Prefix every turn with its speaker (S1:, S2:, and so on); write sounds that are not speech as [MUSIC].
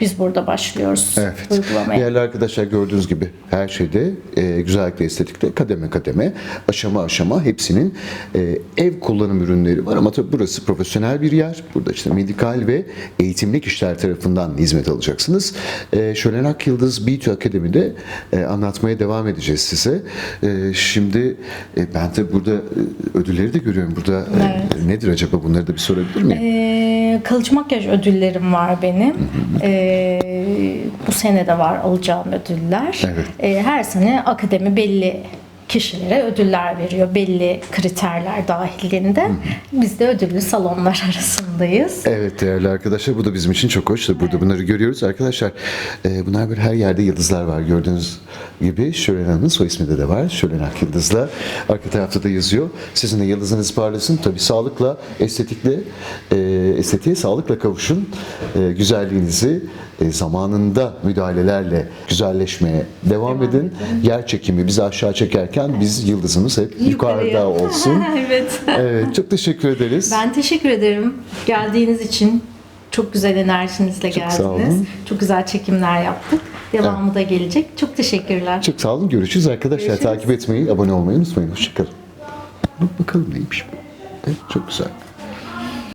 S1: biz burada başlıyoruz
S2: Evet.
S1: uygulamaya.
S2: Değerli arkadaşlar gördüğünüz gibi her şeyde e, güzellikle estetikte kademe kademe aşama aşama hepsinin e, ev kullanım ürünleri var ama tabii burası profesyonel bir yer. Burada işte medikal ve eğitimli kişiler tarafından hizmet alacaksınız. E, Şölen Ak Yıldız Beauty Akademi'de e, anlatmaya devam edeceğiz size. E, şimdi e, ben de burada e, ödülleri de görüyorum. Burada e, nedir acaba bunları da bir sorabilir miyim?
S1: Ee, kalıcı makyaj ödüllerim var benim. Ee, bu sene de var alacağım ödüller.
S2: Evet.
S1: Ee, her sene akademi belli kişilere ödüller veriyor. Belli kriterler dahilinde. Biz de ödüllü salonlar [LAUGHS] arasındayız.
S2: Evet değerli arkadaşlar bu da bizim için çok hoş. Burada bunları görüyoruz. Arkadaşlar e, bunlar böyle her yerde yıldızlar var. Gördüğünüz gibi Şölen Hanım'ın soy ismi de, de var. Şölen Ak Yıldız'la. Arka tarafta da yazıyor. Sizin de yıldızınız parlasın. Tabii sağlıkla, estetikle, e, estetiğe sağlıkla kavuşun. E, güzelliğinizi e, zamanında müdahalelerle güzelleşmeye devam, edin. Yer çekimi bizi aşağı çekerken biz yıldızımız hep yukarıda [LAUGHS] olsun.
S1: evet.
S2: Evet çok teşekkür ederiz.
S1: Ben teşekkür ederim geldiğiniz için. Çok güzel enerjinizle
S2: Çok sağ
S1: geldiniz.
S2: olun.
S1: Çok güzel çekimler yaptık. Devamı da gelecek. Çok teşekkürler.
S2: Çok sağ olun. Görüşürüz arkadaşlar.
S1: Görüşürüz.
S2: Takip etmeyi, abone olmayı unutmayın. Hoşçakalın. Bak bakalım neymiş bu. Evet, çok güzel.